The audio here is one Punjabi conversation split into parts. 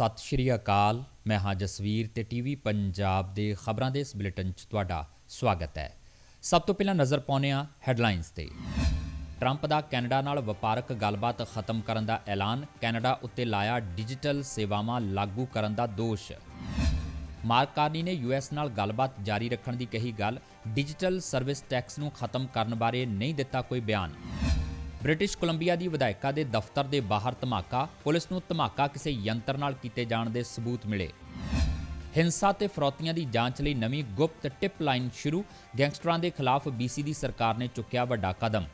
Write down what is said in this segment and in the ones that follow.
ਸਤਿ ਸ਼੍ਰੀ ਅਕਾਲ। ਮੈਂ ਹਾਂ ਜਸਵੀਰ ਤੇ ਟੀਵੀ ਪੰਜਾਬ ਦੇ ਖਬਰਾਂ ਦੇ ਇਸ ਬੁਲੇਟਿਨ 'ਚ ਤੁਹਾਡਾ ਸਵਾਗਤ ਹੈ। ਸਭ ਤੋਂ ਪਹਿਲਾਂ ਨਜ਼ਰ ਪਾਉਂਦੇ ਹਾਂ ਹੈਡਲਾਈਨਸ ਤੇ। ਟਰੰਪ ਦਾ ਕੈਨੇਡਾ ਨਾਲ ਵਪਾਰਕ ਗੱਲਬਾਤ ਖਤਮ ਕਰਨ ਦਾ ਐਲਾਨ, ਕੈਨੇਡਾ ਉੱਤੇ ਲਾਇਆ ਡਿਜੀਟਲ ਸੇਵਾਵਾਂ ਲਾਗੂ ਕਰਨ ਦਾ ਦੋਸ਼। ਮਾਰਕ ਕਾਰਨੀ ਨੇ ਯੂਐਸ ਨਾਲ ਗੱਲਬਾਤ ਜਾਰੀ ਰੱਖਣ ਦੀ ਕਹੀ ਗੱਲ, ਡਿਜੀਟਲ ਸਰਵਿਸ ਟੈਕਸ ਨੂੰ ਖਤਮ ਕਰਨ ਬਾਰੇ ਨਹੀਂ ਦਿੱਤਾ ਕੋਈ ਬਿਆਨ। ਬ੍ਰਿਟਿਸ਼ ਕੋਲੰਬੀਆ ਦੀ ਵਿਧਾਇਕਾ ਦੇ ਦਫ਼ਤਰ ਦੇ ਬਾਹਰ ਧਮਾਕਾ, ਪੁਲਿਸ ਨੂੰ ਧਮਾਕਾ ਕਿਸੇ ਯੰਤਰ ਨਾਲ ਕੀਤੇ ਜਾਣ ਦੇ ਸਬੂਤ ਮਿਲੇ। ਹਿੰਸਾ ਤੇ ਫਰੋਤੀਆਂ ਦੀ ਜਾਂਚ ਲਈ ਨਵੀਂ ਗੁਪਤ ਟਿਪ ਲਾਈਨ ਸ਼ੁਰੂ, ਗੈਂਗਸਟਰਾਂ ਦੇ ਖਿਲਾਫ ਬੀਸੀ ਦੀ ਸਰਕਾਰ ਨੇ ਚੁੱਕਿਆ ਵੱਡਾ ਕਦਮ।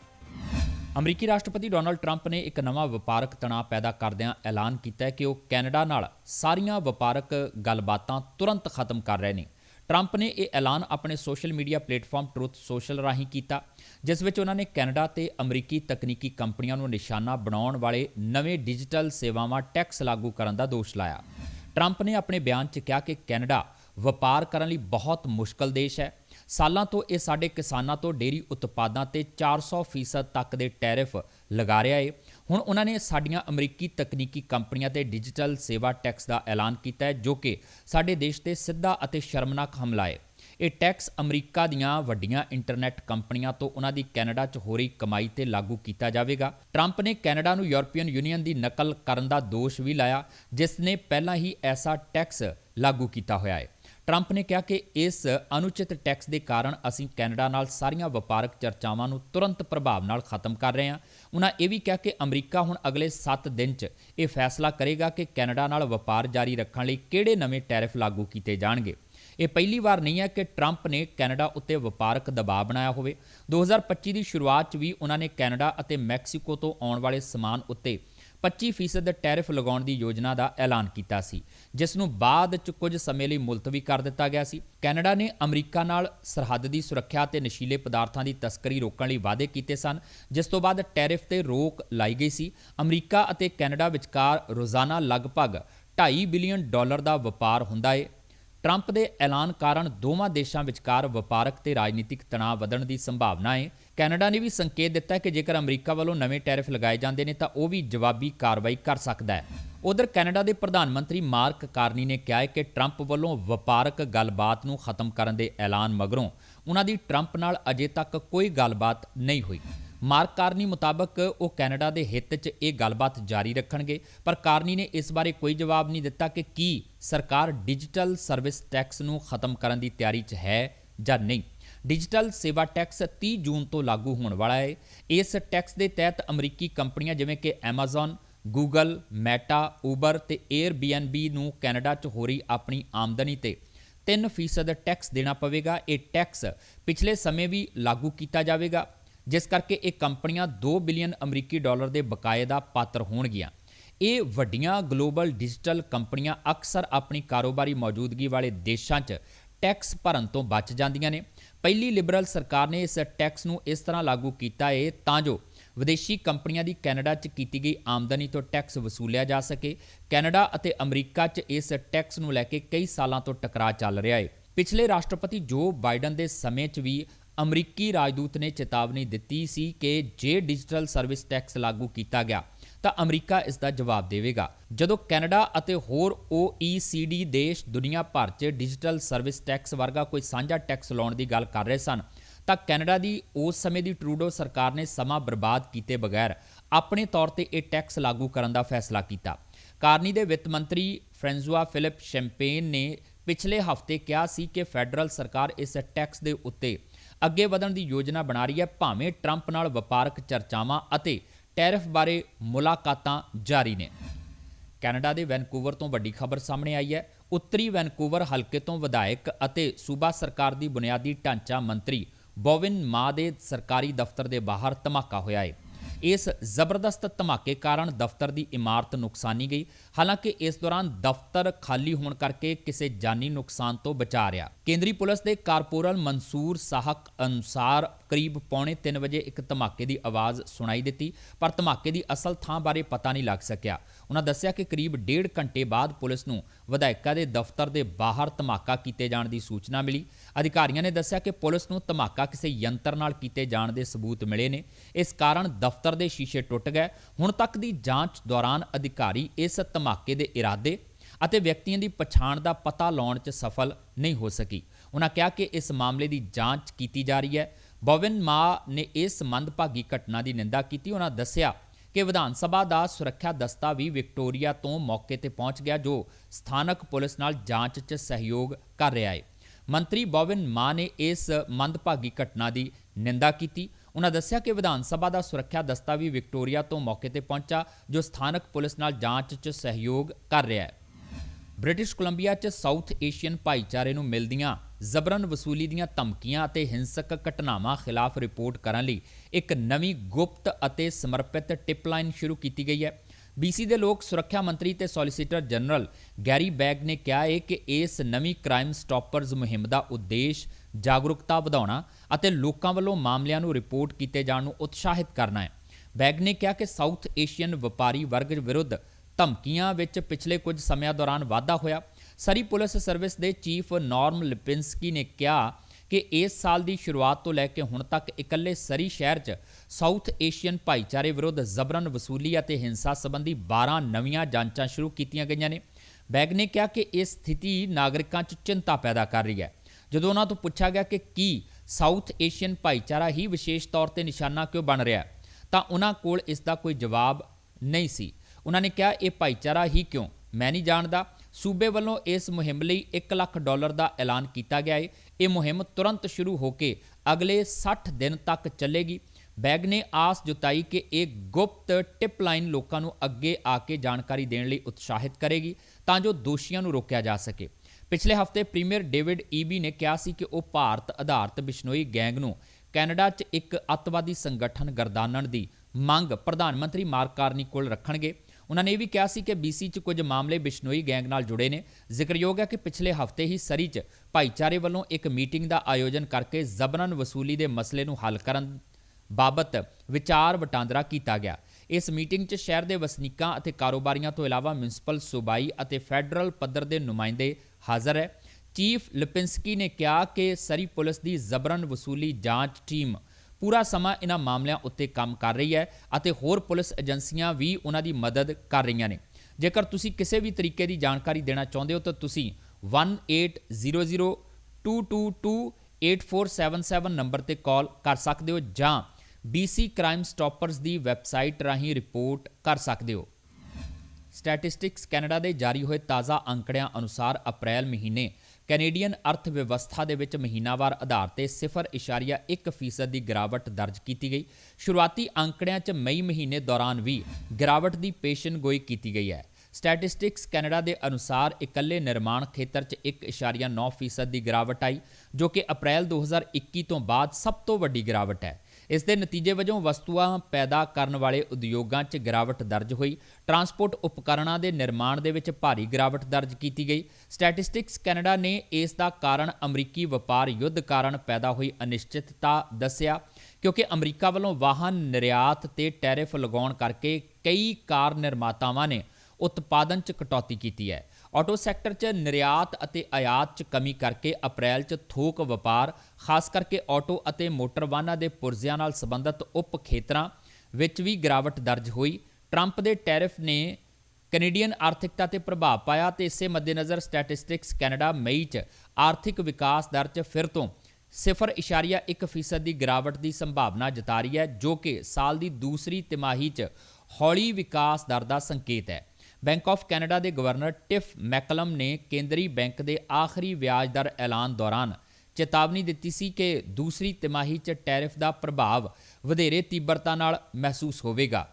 ਅਮਰੀਕੀ ਰਾਸ਼ਟਰਪਤੀ ਡੋਨਲਡ ਟਰੰਪ ਨੇ ਇੱਕ ਨਵਾਂ ਵਪਾਰਕ ਤਣਾਅ ਪੈਦਾ ਕਰਦਿਆਂ ਐਲਾਨ ਕੀਤਾ ਕਿ ਉਹ ਕੈਨੇਡਾ ਨਾਲ ਸਾਰੀਆਂ ਵਪਾਰਕ ਗੱਲਬਾਤਾਂ ਤੁਰੰਤ ਖਤਮ ਕਰ ਰਹੇ ਨੇ। ਟਰੰਪ ਨੇ ਇਹ ਐਲਾਨ ਆਪਣੇ social media platform Truth Social ਰਾਹੀਂ ਕੀਤਾ, ਜਿਸ ਵਿੱਚ ਉਹਨਾਂ ਨੇ ਕੈਨੇਡਾ ਤੇ ਅਮਰੀਕੀ ਤਕਨੀਕੀ ਕੰਪਨੀਆਂ ਨੂੰ ਨਿਸ਼ਾਨਾ ਬਣਾਉਣ ਵਾਲੇ ਨਵੇਂ ਡਿਜੀਟਲ ਸੇਵਾਵਾਂ ਟੈਕਸ ਲਾਗੂ ਕਰਨ ਦਾ ਦੋਸ਼ ਲਾਇਆ। ਟਰੰਪ ਨੇ ਆਪਣੇ ਬਿਆਨ 'ਚ ਕਿਹਾ ਕਿ ਕੈਨੇਡਾ ਵਪਾਰ ਕਰਨ ਲਈ ਬਹੁਤ ਮੁਸ਼ਕਲ ਦੇਸ਼ ਹੈ। ਸਾਲਾਂ ਤੋਂ ਇਹ ਸਾਡੇ ਕਿਸਾਨਾਂ ਤੋਂ ਡੇਰੀ ਉਤਪਾਦਾਂ ਤੇ 400% ਤੱਕ ਦੇ ਟੈਰਿਫ ਲਗਾ ਰਿਹਾ ਹੈ ਹੁਣ ਉਹਨਾਂ ਨੇ ਸਾਡੀਆਂ ਅਮਰੀਕੀ ਤਕਨੀਕੀ ਕੰਪਨੀਆਂ ਤੇ ਡਿਜੀਟਲ ਸੇਵਾ ਟੈਕਸ ਦਾ ਐਲਾਨ ਕੀਤਾ ਹੈ, ਜੋ ਕਿ ਸਾਡੇ ਦੇਸ਼ ਤੇ ਸਿੱਧਾ ਅਤੇ ਸ਼ਰਮਨਾਕ ਹਮਲਾ ਹੈ। ਇਹ ਟੈਕਸ ਅਮਰੀਕਾ ਦੀਆਂ ਵੱਡੀਆਂ ਇੰਟਰਨੈਟ ਕੰਪਨੀਆਂ ਤੋਂ ਉਹਨਾਂ ਦੀ ਕੈਨੇਡਾ 'ਚ ਹੋ ਰਹੀ ਕਮਾਈ ਤੇ ਲਾਗੂ ਕੀਤਾ ਜਾਵੇਗਾ। ਟਰੰਪ ਨੇ ਕੈਨੇਡਾ ਨੂੰ ਯੂਰਪੀਅਨ ਯੂਨੀਅਨ ਦੀ ਨਕਲ ਕਰਨ ਦਾ ਦੋਸ਼ ਵੀ ਲਾਇਆ, ਜਿਸ ਨੇ ਪਹਿਲਾਂ ਹੀ ਐਸਾ ਟੈਕਸ ਲਾਗੂ ਕੀਤਾ ਹੋਇਆ ਹੈ। ਟਰੰਪ ਨੇ ਕਿਹਾ ਕਿ ਇਸ ਅਨੁਚਿਤ ਟੈਕਸ ਦੇ ਕਾਰਨ ਅਸੀਂ ਕੈਨੇਡਾ ਨਾਲ ਸਾਰੀਆਂ ਵਪਾਰਕ ਚਰਚਾਵਾਂ ਨੂੰ ਤੁਰੰਤ ਪ੍ਰਭਾਵ ਨਾਲ ਖਤਮ ਕਰ ਰਹੇ ਹਾਂ। ਉਹਨਾਂ ਇਹ ਵੀ ਕਿਹਾ ਕਿ ਅਮਰੀਕਾ ਹੁਣ ਅਗਲੇ 7 ਦਿਨ 'ਚ ਇਹ ਫੈਸਲਾ ਕਰੇਗਾ ਕਿ ਕੈਨੇਡਾ ਨਾਲ ਵਪਾਰ ਜਾਰੀ ਰੱਖਣ ਲਈ ਕਿਹੜੇ ਨਵੇਂ ਟੈਰਿਫ ਲਾਗੂ ਕੀਤੇ ਜਾਣਗੇ। ਇਹ ਪਹਿਲੀ ਵਾਰ ਨਹੀਂ ਹੈ ਕਿ ਟਰੰਪ ਨੇ ਕੈਨੇਡਾ ਉੱਤੇ ਵਪਾਰਕ ਦਬਾਅ ਬਣਾਇਆ ਹੋਵੇ। 2025 ਦੀ ਸ਼ੁਰੂਆਤ 'ਚ ਵੀ ਉਹਨਾਂ ਨੇ ਕੈਨੇਡਾ ਅਤੇ ਮੈਕਸੀਕੋ ਤੋਂ ਆਉਣ ਵਾਲੇ ਸਮਾਨ ਉੱਤੇ 25% ਟੈਰਿਫ ਲਗਾਉਣ ਦੀ ਯੋਜਨਾ ਦਾ ਐਲਾਨ ਕੀਤਾ ਸੀ, ਜਿਸ ਨੂੰ ਬਾਅਦ 'ਚ ਕੁਝ ਸਮੇਂ ਲਈ ਮੁਲਤਵੀ ਕਰ ਦਿੱਤਾ ਗਿਆ ਸੀ। ਕੈਨੇਡਾ ਨੇ ਅਮਰੀਕਾ ਨਾਲ ਸਰਹੱਦ ਦੀ ਸੁਰੱਖਿਆ ਤੇ ਨਸ਼ੀਲੇ ਪਦਾਰਥਾਂ ਦੀ ਤਸਕਰੀ ਰੋਕਣ ਲਈ ਵਾਅਦੇ ਕੀਤੇ ਸਨ, ਜਿਸ ਤੋਂ ਬਾਅਦ ਟੈਰਿਫ ਤੇ ਰੋਕ ਲਾਈ ਗਈ ਸੀ। ਅਮਰੀਕਾ ਅਤੇ ਕੈਨੇਡਾ ਵਿਚਕਾਰ ਰੋਜ਼ਾਨਾ ਲਗਭਗ 2.5 ਬਿਲੀਅਨ ਡਾਲਰ ਦਾ ਵਪਾਰ ਹੁੰਦਾ ਹੈ ਟਰੰਪ ਦੇ ਐਲਾਨ ਕਾਰਨ ਦੋਵਾਂ ਦੇਸ਼ਾਂ ਵਿਚਕਾਰ ਵਪਾਰਕ ਤੇ ਰਾਜਨੀਤਿਕ ਤਣਾਅ ਵਧਣ ਦੀ ਸੰਭਾਵਨਾ ਹੈ ਕੈਨੇਡਾ ਨੇ ਵੀ ਸੰਕੇਤ ਦਿੱਤਾ ਕਿ ਜੇਕਰ ਅਮਰੀਕਾ ਵੱਲੋਂ ਨਵੇਂ ਟੈਰਿਫ ਲਗਾਏ ਜਾਂਦੇ ਨੇ ਤਾਂ ਉਹ ਵੀ ਜਵਾਬੀ ਕਾਰਵਾਈ ਕਰ ਸਕਦਾ ਹੈ। ਉਧਰ ਕੈਨੇਡਾ ਦੇ ਪ੍ਰਧਾਨ ਮੰਤਰੀ ਮਾਰਕ ਕਾਰਨੀ ਨੇ ਕਿਹਾ ਹੈ ਕਿ ਟਰੰਪ ਵੱਲੋਂ ਵਪਾਰਕ ਗੱਲਬਾਤ ਨੂੰ ਖਤਮ ਕਰਨ ਦੇ ਐਲਾਨ ਮਗਰੋਂ ਉਹਨਾਂ ਦੀ ਟਰੰਪ ਨਾਲ ਅਜੇ ਤੱਕ ਕੋਈ ਗੱਲਬਾਤ ਨਹੀਂ ਹੋਈ। ਮਾਰਕ ਕਾਰਨੀ ਮੁਤਾਬਕ ਉਹ ਕੈਨੇਡਾ ਦੇ ਹਿੱਤ 'ਚ ਇਹ ਗੱਲਬਾਤ ਜਾਰੀ ਰੱਖਣਗੇ, ਪਰ ਕਾਰਨੀ ਨੇ ਇਸ ਬਾਰੇ ਕੋਈ ਜਵਾਬ ਨਹੀਂ ਦਿੱਤਾ ਕਿ ਕੀ ਸਰਕਾਰ ਡਿਜੀਟਲ ਸਰਵਿਸ ਟੈਕਸ ਨੂੰ ਖਤਮ ਕਰਨ ਦੀ ਤਿਆਰੀ 'ਚ ਹੈ ਜਾਂ ਨਹੀਂ। ਡਿਜੀਟਲ ਸੇਵਾ ਟੈਕਸ 30 ਜੂਨ ਤੋਂ ਲਾਗੂ ਹੋਣ ਵਾਲਾ ਹੈ ਇਸ ਟੈਕਸ ਦੇ ਤਹਿਤ ਅਮਰੀਕੀ ਕੰਪਨੀਆਂ ਜਿਵੇਂ ਕਿ Amazon, Google, Meta, Uber ਤੇ Airbnb ਨੂੰ ਕੈਨੇਡਾ 'ਚ ਹੋ ਰਹੀ ਆਪਣੀ ਆਮਦਨੀ ਤੇ 3% ਟੈਕਸ ਦੇਣਾ ਪਵੇਗਾ। ਇਹ ਟੈਕਸ ਪਿਛਲੇ ਸਮੇਂ ਵੀ ਲਾਗੂ ਕੀਤਾ ਜਾਵੇਗਾ ਜਿਸ ਕਰਕੇ ਇਹ ਕੰਪਨੀਆਂ 2 ਬਿਲੀਅਨ ਅਮਰੀਕੀ ਡਾਲਰ ਦੇ ਬਕਾਏ ਦਾ ਪਾਤਰ ਹੋਣਗੀਆਂ। ਇਹ ਵੱਡੀਆਂ ਗਲੋਬਲ ਡਿਜੀਟਲ ਕੰਪਨੀਆਂ ਅਕਸਰ ਆਪਣੀ ਕਾਰੋਬਾਰੀ ਮੌਜੂਦਗੀ ਵਾਲੇ ਦੇਸ਼ਾਂ 'ਚ ਟੈਕਸ ਭਰਨ ਤੋਂ ਬਚ ਜਾਂਦੀਆਂ ਨੇ। ਪਹਿਲੀ ਲਿਬਰਲ ਸਰਕਾਰ ਨੇ ਇਸ ਟੈਕਸ ਨੂੰ ਇਸ ਤਰ੍ਹਾਂ ਲਾਗੂ ਕੀਤਾ ਹੈ ਤਾਂ ਜੋ ਵਿਦੇਸ਼ੀ ਕੰਪਨੀਆਂ ਦੀ ਕੈਨੇਡਾ 'ਚ ਕੀਤੀ ਗਈ ਆਮਦਨੀ ਤੋਂ ਟੈਕਸ ਵਸੂਲਿਆ ਜਾ ਸਕੇ। ਕੈਨੇਡਾ ਅਤੇ ਅਮਰੀਕਾ 'ਚ ਇਸ ਟੈਕਸ ਨੂੰ ਲੈ ਕੇ ਕਈ ਸਾਲਾਂ ਤੋਂ ਟਕਰਾਅ ਚੱਲ ਰਿਹਾ ਹੈ ਪਿਛਲੇ ਰਾਸ਼ਟਰਪਤੀ ਜੋ ਬਾਈਡਨ ਦੇ ਸਮੇਂ 'ਚ ਵੀ ਅਮਰੀਕੀ ਰਾਜਦੂਤ ਨੇ ਚੇਤਾਵਨੀ ਦਿੱਤੀ ਸੀ ਕਿ ਜੇ ਡਿਜੀਟਲ ਸਰਵਿਸ ਟੈਕਸ ਲਾਗੂ ਕੀਤਾ ਗਿਆ ਤਾਂ ਅਮਰੀਕਾ ਇਸ ਦਾ ਜਵਾਬ ਦੇਵੇਗਾ। ਜਦੋਂ ਕੈਨੇਡਾ ਅਤੇ ਹੋਰ OECD ਦੇਸ਼ ਦੁਨੀਆ ਭਰ 'ਚ ਡਿਜੀਟਲ ਸਰਵਿਸ ਟੈਕਸ ਵਰਗਾ ਕੋਈ ਸਾਂਝਾ ਟੈਕਸ ਲਾਉਣ ਦੀ ਗੱਲ ਕਰ ਰਹੇ ਸਨ, ਤਾਂ ਕੈਨੇਡਾ ਦੀ ਉਸ ਸਮੇਂ ਦੀ ਟਰੂਡੋ ਸਰਕਾਰ ਨੇ ਸਮਾਂ ਬਰਬਾਦ ਕੀਤੇ ਬਗੈਰ ਆਪਣੇ ਤੌਰ ਤੇ ਇਹ ਟੈਕਸ ਲਾਗੂ ਕਰਨ ਦਾ ਫੈਸਲਾ ਕੀਤਾ। ਕਾਰਨੀ ਦੇ ਵਿੱਤ ਮੰਤਰੀ ਫ੍ਰੈਂਜ਼ੂਆ ਫਿਲਿਪ ਸ਼ੈਂਪੇਨ ਨੇ ਪਿਛਲੇ ਹਫ਼ਤੇ ਕਿਹਾ ਸੀ ਕਿ ਫੈਡਰਲ ਸਰਕਾਰ ਇਸ ਟੈਕਸ ਦੇ ਉੱਤੇ ਅੱਗੇ ਵਧਣ ਦੀ ਯੋਜਨਾ ਬਣਾ ਰਹੀ ਹੈ, ਭਾਵੇਂ ਟਰੰਪ ਨਾਲ ਵਪਾਰਕ ਚਰਚਾਵਾਂ ਅਤੇ ਟੈਰਿਫ ਬਾਰੇ ਮੁਲਾਕਾਤਾਂ ਜਾਰੀ ਨੇ। ਕੈਨੇਡਾ ਦੇ ਵੈਨਕੂਵਰ ਤੋਂ ਵੱਡੀ ਖਬਰ ਸਾਹਮਣੇ ਆਈ ਹੈ। ਉੱਤਰੀ ਵੈਨਕੂਵਰ ਹਲਕੇ ਤੋਂ ਵਿਧਾਇਕ ਅਤੇ ਸੂਬਾ ਸਰਕਾਰ ਦੀ ਬੁਨਿਆਦੀ ਢਾਂਚਾ ਮੰਤਰੀ ਬੋਵਿਨ ਮਾ ਦੇ ਸਰਕਾਰੀ ਦਫ਼ਤਰ ਦੇ ਬਾਹਰ ਧਮਾਕਾ ਹੋਇਆ ਹੈ। ਇਸ ਜ਼ਬਰਦਸਤ ਧਮਾਕੇ ਕਾਰਨ ਦਫ਼ਤਰ ਦੀ ਇਮਾਰਤ ਨੁਕਸਾਨੀ ਗਈ। ਹਾਲਾਂਕਿ ਇਸ ਦੌਰਾਨ ਦਫ਼ਤਰ ਖਾਲੀ ਹੋਣ ਕਰਕੇ ਕਿਸੇ ਜਾਨੀ ਨੁਕਸਾਨ ਤੋਂ ਬਚਾ ਰਿਹਾ। ਕੇਂਦਰੀ ਪੁਲਿਸ ਦੇ ਕਾਰਪੋਰਲ ਮਨਸੂਰ ਸਾਹਕ ਅਨੁਸਾਰ ਕਰੀਬ ਪੌਣੇ 3 ਵਜੇ ਇੱਕ ਧਮਾਕੇ ਦੀ ਆਵਾਜ਼ ਸੁਣਾਈ ਦਿੱਤੀ, ਪਰ ਧਮਾਕੇ ਦੀ ਅਸਲ ਥਾਂ ਬਾਰੇ ਪਤਾ ਨਹੀਂ ਲੱਗ ਸਕਿਆ। ਉਹਨਾਂ ਦੱਸਿਆ ਕਿ ਕਰੀਬ ਡੇਢ ਘੰਟੇ ਬਾਅਦ ਪੁਲਿਸ ਨੂੰ ਵਿਧਾਇਕਾ ਦੇ ਦਫ਼ਤਰ ਦੇ ਬਾਹਰ ਧਮਾਕਾ ਕੀਤੇ ਜਾਣ ਦੀ ਸੂਚਨਾ ਮਿਲੀ। ਅਧਿਕਾਰੀਆਂ ਨੇ ਦੱਸਿਆ ਕਿ ਪੁਲਿਸ ਨੂੰ ਧਮਾਕਾ ਕਿਸੇ ਯੰਤਰ ਨਾਲ ਕੀਤੇ ਜਾਣ ਦੇ ਸਬੂਤ ਮਿਲੇ ਨੇ। ਇਸ ਕਾਰਨ ਦਫ਼ਤਰ ਦੇ ਸ਼ੀਸ਼ੇ ਟੁੱਟ ਗਏ। ਹੁਣ ਤੱਕ ਦੀ ਜਾਂਚ ਦੌਰਾਨ ਅਧਿਕਾਰੀ ਇਸ ਧਮਾਕੇ ਦੇ ਇਰਾਦੇ ਅਤੇ ਵਿਅਕਤੀਆਂ ਦੀ ਪਛਾਣ ਦਾ ਪਤਾ ਲਾਉਣ 'ਚ ਸਫਲ ਨਹੀਂ ਹੋ ਸਕੀ। ਉਹਨਾਂ ਕਿਹਾ ਕਿ ਇਸ ਮਾਮਲੇ ਦੀ ਜਾਂਚ ਕੀਤੀ ਜਾ ਰਹੀ ਹੈ। ਬੋਵਨ ਮਾ ਨੇ ਇਸ ਮੰਦਭਾਗੀ ਘਟਨਾ ਦੀ ਨਿੰਦਾ ਕੀਤੀ। ਉਹਨਾਂ ਦੱਸਿਆ ਕਿ ਵਿਧਾਨ ਸਭਾ ਦਾ ਸੁਰੱਖਿਆ ਦਸਤਾ ਵੀ ਵਿਕਟੋਰੀਆ ਤੋਂ ਮੌਕੇ ਤੇ ਪਹੁੰਚ ਗਿਆ, ਜੋ ਸਥਾਨਕ ਪੁਲਿਸ ਨਾਲ ਜਾਂਚ 'ਚ ਸਹਿਯੋਗ ਕਰ ਰਿਹਾ ਹੈ ਮੰਤਰੀ ਬੋਵਨ ਮਾ ਨੇ ਇਸ ਮੰਦਭਾਗੀ ਘਟਨਾ ਦੀ ਨਿੰਦਾ ਕੀਤੀ। ਉਹਨਾਂ ਦੱਸਿਆ ਕਿ ਵਿਧਾਨ ਸਭਾ ਦਾ ਸੁਰੱਖਿਆ ਦਸਤਾ ਵੀ ਵਿਕਟੋਰੀਆ ਤੋਂ ਮੌਕੇ ਤੇ ਪਹੁੰਚਾ, ਜੋ ਸਥਾਨਕ ਪੁਲਿਸ ਨਾਲ ਜਾਂਚ 'ਚ ਸਹਿਯੋਗ ਕਰ ਰਿਹਾ ਹੈ ਬ੍ਰਿਟਿਸ਼ ਕੋਲੰਬੀਆ 'ਚ ਸਾਊਥ ਏਸ਼ੀਅਨ ਭਾਈਚਾਰੇ ਨੂੰ ਮਿਲਦੀਆਂ ਜ਼ਬਰਨ ਵਸੂਲੀ ਦੀਆਂ ਧਮਕੀਆਂ ਅਤੇ ਹਿੰਸਕ ਘਟਨਾਵਾਂ ਖਿਲਾਫ ਰਿਪੋਰਟ ਕਰਨ ਲਈ ਇੱਕ ਨਵੀਂ ਗੁਪਤ ਅਤੇ ਸਮਰਪਿਤ ਟਿਪਲਾਈਨ ਸ਼ੁਰੂ ਕੀਤੀ ਗਈ ਹੈ। BC ਦੇ ਲੋਕ ਸੁਰੱਖਿਆ ਮੰਤਰੀ ਤੇ ਸੋਲਿਸਿਟਰ ਜਨਰਲ ਗੈਰੀ ਬੈਗ ਨੇ ਕਿਹਾ ਹੈ ਕਿ ਇਸ ਨਵੀਂ ਕ੍ਰਾਈਮ ਸਟਾਪਰਜ਼ ਮੁਹਿੰਮ ਦਾ ਉਦੇਸ਼ ਜਾਗਰੂਕਤਾ ਵਧਾਉਣਾ ਅਤੇ ਲੋਕਾਂ ਵੱਲੋਂ ਮਾਮਲਿਆਂ ਨੂੰ ਰਿਪੋਰਟ ਕੀਤੇ ਜਾਣ ਨੂੰ ਉਤਸ਼ਾਹਿਤ ਕਰਨਾ ਹੈ। ਬੈਗ ਨੇ ਕਿਹਾ ਕਿ ਸਾਊਥ ਏਸ਼ੀਅਨ ਵਪਾਰੀ ਵਰਗ ਵਿਰੁੱਧ ਧਮਕੀਆਂ ਵਿੱਚ ਪਿਛਲੇ ਕੁਝ ਸਮਿਆਂ ਦੌਰਾਨ ਵਾਧਾ ਹੋਇਆ। ਸਰੀ ਪੁਲਿਸ ਸਰਵਿਸ ਦੇ ਚੀਫ ਨਾਰਮ ਲਿਪਿੰਸਕੀ ਨੇ ਕਿਹਾ ਕਿ ਇਸ ਸਾਲ ਦੀ ਸ਼ੁਰੂਆਤ ਤੋਂ ਲੈ ਕੇ ਹੁਣ ਤੱਕ ਇਕੱਲੇ ਸਰੀ ਸ਼ਹਿਰ 'ਚ ਸਾਊਥ ਏਸ਼ੀਅਨ ਭਾਈਚਾਰੇ ਵਿਰੁੱਧ ਜ਼ਬਰਨ ਵਸੂਲੀ ਅਤੇ ਹਿੰਸਾ ਸੰਬੰਧੀ 12 ਨਵੀਆਂ ਜਾਂਚਾਂ ਸ਼ੁਰੂ ਕੀਤੀਆਂ ਗਈਆਂ ਨੇ। ਬੈਗ ਨੇ ਕਿਹਾ ਕਿ ਇਹ ਸਥਿਤੀ ਨਾਗਰਿਕਾਂ 'ਚ ਚਿੰਤਾ ਪੈਦਾ ਕਰ ਰਹੀ ਹੈ। ਜਦੋਂ ਉਹਨਾਂ ਤੋਂ ਪੁੱਛਿਆ ਗਿਆ ਕਿ ਕੀ ਸਾਊਥ ਏਸ਼ੀਅਨ ਭਾਈਚਾਰਾ ਹੀ ਵਿਸ਼ੇਸ਼ ਤੌਰ ਤੇ ਨਿਸ਼ਾਨਾ ਕਿਉਂ ਬਣ ਰਿਹਾ ਹੈ, ਤਾਂ ਉਹਨਾਂ ਕੋਲ ਇਸ ਦਾ ਕੋਈ ਜਵਾਬ ਨਹੀਂ ਸੀ। ਉਹਨਾਂ ਨੇ ਕਿਹਾ, ਇਹ ਭਾਈਚਾਰਾ ਹੀ ਕਿਉਂ? ਮੈਂ ਨਹੀਂ ਜਾਣਦਾ। ਸੂਬੇ ਵੱਲੋਂ ਇਸ ਮੁਹਿੰਮ ਲਈ 1 ਲੱਖ ਡਾਲਰ ਦਾ ਐਲਾਨ ਕੀਤਾ ਗਿਆ ਹੈ ਇਹ ਮੁਹਿੰਮ ਤੁਰੰਤ ਸ਼ੁਰੂ ਹੋ ਕੇ ਅਗਲੇ 60 ਦਿਨ ਤੱਕ ਚੱਲੇਗੀ। ਬੈਗ ਨੇ ਆਸ ਜੁਤਾਈ ਕਿ ਇਹ ਗੁਪਤ ਟਿਪ ਲਾਈਨ ਲੋਕਾਂ ਨੂੰ ਅੱਗੇ ਆ ਕੇ ਜਾਣਕਾਰੀ ਦੇਣ ਲਈ ਉਤਸ਼ਾਹਿਤ ਕਰੇਗੀ, ਤਾਂ ਜੋ ਦੋਸ਼ੀਆਂ ਨੂੰ ਰੋਕਿਆ ਜਾ ਸਕੇ। ਪਿਛਲੇ ਹਫ਼ਤੇ ਪ੍ਰੀਮੀਅਰ ਡੇਵਿਡ ਈਬੀ ਨੇ ਕਿਹਾ ਸੀ ਕਿ ਉਹ ਭਾਰਤ ਆਧਾਰਿਤ ਬਿਸ਼ਨੋਈ ਗੈਂਗ ਨੂੰ ਕੈਨੇਡਾ 'ਚ ਇੱਕ ਅੱਤਵਾਦੀ ਸੰਗਠਨ ਗਰਦਾਨਣ ਦੀ ਮੰਗ ਪ੍ਰਧਾਨ ਮੰਤਰੀ ਮਾਰਕ ਕਾਰਨੀ ਕੋਲ ਰੱਖਣਗੇ। ਉਹਨਾਂ ਨੇ ਇਹ ਵੀ ਕਿਹਾ ਸੀ ਕਿ BC 'ਚ ਕੁਝ ਮਾਮਲੇ ਬਿਸ਼ਨੋਈ ਗੈਂਗ ਨਾਲ ਜੁੜੇ ਨੇ। ਜ਼ਿਕਰਯੋਗ ਹੈ ਕਿ ਪਿਛਲੇ ਹਫ਼ਤੇ ਹੀ ਸਰੀ 'ਚ ਭਾਈਚਾਰੇ ਵੱਲੋਂ ਇੱਕ ਮੀਟਿੰਗ ਦਾ ਆਯੋਜਨ ਕਰਕੇ ਜ਼ਬਰਨ ਵਸੂਲੀ ਦੇ ਮਸਲੇ ਨੂੰ ਹੱਲ ਕਰਨ ਬਾਬਤ ਵਿਚਾਰ ਵਟਾਂਦਰਾ ਕੀਤਾ ਗਿਆ। ਇਸ ਮੀਟਿੰਗ 'ਚ ਸ਼ਹਿਰ ਦੇ ਵਸਨੀਕਾਂ ਅਤੇ ਕਾਰੋਬਾਰੀਆਂ ਤੋਂ ਇਲਾਵਾ ਮਿਊਨਿਸਪਲ ਸੂਬਾਈ ਅਤੇ ਫੈਡਰਲ ਪੱਧਰ ਦੇ ਨੁਮਾਇੰਦੇ ਹਾਜ਼ਰ ਹੈ। ਚੀਫ ਲਿਪਿੰਸਕੀ ਨੇ ਕਿਹਾ ਕਿ ਸਰੀ ਪੁਲਿਸ ਦੀ ਜ਼ਬਰਨ ਵਸੂਲੀ ਜਾਂਚ ਟੀਮ ਪੂਰਾ ਸਮਾਂ ਇਹਨਾਂ ਮਾਮਲਿਆਂ ਉੱਤੇ ਕੰਮ ਕਰ ਰਹੀ ਹੈ ਅਤੇ ਹੋਰ ਪੁਲਿਸ ਏਜੰਸੀਆਂ ਵੀ ਉਹਨਾਂ ਦੀ ਮਦਦ ਕਰ ਰਹੀਆਂ ਨੇ। ਜੇਕਰ ਤੁਸੀਂ ਕਿਸੇ ਵੀ ਤਰੀਕੇ ਦੀ ਜਾਣਕਾਰੀ ਦੇਣਾ ਚਾਹੁੰਦੇ ਹੋ ਤਾਂ ਤੁਸੀਂ 1800222847 ਨੰਬਰ ਤੇ ਕਾਲ ਕਰ ਸਕਦੇ ਹੋ ਜਾਂ BC ਕ੍ਰਾਈਮ ਸਟਾਪਰਸ ਦੀ ਵੈਬਸਾਈਟ ਰਾਹੀਂ ਰਿਪੋਰਟ ਕਰ ਸਕਦੇ ਹੋ। ਸਟੈਟਿਸਟਿਕਸ ਕੈਨੇਡਾ ਦੇ ਜਾਰੀ ਹੋਏ ਤਾਜ਼ਾ ਅੰਕੜਿਆਂ ਅਨੁਸਾਰ ਅਪ੍ਰੈਲ ਮਹੀਨੇ ਕੈਨੇਡੀਅਨ ਅਰਥ ਵਿਵਸਥਾ ਦੇ ਵਿੱਚ ਮਹੀਨਾਵਾਰ ਆਧਾਰ ਤੇ 0.1% ਦੀ ਗਿਰਾਵਟ ਦਰਜ ਕੀਤੀ ਗਈ। ਸ਼ੁਰੂਆਤੀ ਅੰਕੜਿਆਂ 'ਚ ਮਈ ਮਹੀਨੇ ਦੌਰਾਨ ਵੀ ਗਿਰਾਵਟ ਦੀ ਪੇਸ਼ਨਗੋਈ ਕੀਤੀ ਗਈ ਹੈ। ਸਟੈਟਿਸਟਿਕਸ ਕੈਨੇਡਾ ਦੇ ਅਨੁਸਾਰ ਇਕੱਲੇ ਨਿਰਮਾਣ ਖੇਤਰ 'ਚ 1.9% ਦੀ ਗਿਰਾਵਟ ਆਈ, ਜੋ ਕਿ ਅਪ੍ਰੈਲ 2021 ਤੋਂ ਬਾਅਦ ਸਭ ਤੋਂ ਵੱਡੀ ਗਿਰਾਵਟ ਹੈ। ਇਸ ਦੇ ਨਤੀਜੇ ਵਜੋਂ ਵਸਤੂਆਂ ਪੈਦਾ ਕਰਨ ਵਾਲੇ ਉਦਯੋਗਾਂ 'ਚ ਗਿਰਾਵਟ ਦਰਜ ਹੋਈ। ਟਰਾਂਸਪੋਰਟ ਉਪਕਰਣਾਂ ਦੇ ਨਿਰਮਾਣ ਦੇ ਵਿੱਚ ਭਾਰੀ ਗਿਰਾਵਟ ਦਰਜ ਕੀਤੀ ਗਈ। ਸਟੈਟਿਸਟਿਕਸ ਕੈਨੇਡਾ ਨੇ ਇਸ ਦਾ ਕਾਰਨ ਅਮਰੀਕੀ ਵਪਾਰ ਯੁੱਧ ਕਾਰਨ ਪੈਦਾ ਹੋਈ ਅਨਿਸ਼ਚਿਤਤਾ ਦੱਸਿਆ, ਕਿਉਂਕਿ ਅਮਰੀਕਾ ਵੱਲੋਂ ਵਾਹਨ ਨਿਰਯਾਤ ਤੇ ਟੈਰਿਫ ਲਗਾਉਣ ਕਰਕੇ ਕਈ ਕਾਰ ਨਿਰਮਾਤਾਵਾਂ ਨੇ ਉਤਪਾਦਨ 'ਚ ਕਟੌਤੀ ਕੀਤੀ ਹੈ। ਆਟੋ ਸੈਕਟਰ 'ਚ ਨਿਰਯਾਤ ਅਤੇ ਆਯਾਤ 'ਚ ਕਮੀ ਕਰਕੇ ਅਪ੍ਰੈਲ 'ਚ ਥੋਕ ਵਪਾਰ, ਖਾਸ ਕਰਕੇ ਆਟੋ ਅਤੇ ਮੋਟਰ ਵਾਹਨਾਂ ਦੇ ਪੁਰਜ਼ਿਆਂ ਨਾਲ ਸੰਬੰਧਿਤ ਉਪ ਖੇਤਰਾਂ ਵਿੱਚ ਵੀ ਗਿਰਾਵਟ ਦਰਜ ਹੋਈ। ਟਰੰਪ ਦੇ ਟੈਰਿਫ ਨੇ ਕੈਨੇਡੀਅਨ ਆਰਥਿਕਤਾ ਤੇ ਪ੍ਰਭਾਵ ਪਾਇਆ ਤੇ ਇਸੇ ਮੱਦੇਨਜ਼ਰ ਸਟੈਟਿਸਟਿਕਸ ਕੈਨੇਡਾ, ਮਈ 'ਚ ਆਰਥਿਕ ਵਿਕਾਸ ਦਰ 'ਚ ਫਿਰ ਤੋਂ 0.1% ਦੀ ਗਿਰਾਵਟ ਦੀ ਸੰਭਾਵਨਾ ਜਤਾ ਰਹੀ ਹੈ, ਜੋ ਕਿ ਸਾਲ ਦੀ ਦੂਸਰੀ ਤਿਮਾਹੀ 'ਚ ਹੌਲੀ ਵਿਕਾਸ ਦਰ ਦਾ ਸੰਕੇਤ ਹੈ। ਬੈਂਕ ਆਫ ਕੈਨੇਡਾ ਦੇ ਗਵਰਨਰ ਟਿਫ ਮੈਕਲਮ ਨੇ ਕੇਂਦਰੀ ਬੈਂਕ ਦੇ ਆਖਰੀ ਵਿਆਜ ਦਰ ਐਲਾਨ ਦੌਰਾਨ ਚੇਤਾਵਨੀ ਦਿੱਤੀ ਸੀ ਕਿ ਦੂਸਰੀ ਤਿਮਾਹੀ 'ਚ ਟੈਰਿਫ ਦਾ ਪ੍ਰਭਾਵ ਵਧੇਰੇ ਤੀਬਰਤਾ ਨਾਲ ਮਹਿਸੂਸ ਹੋਵੇਗਾ।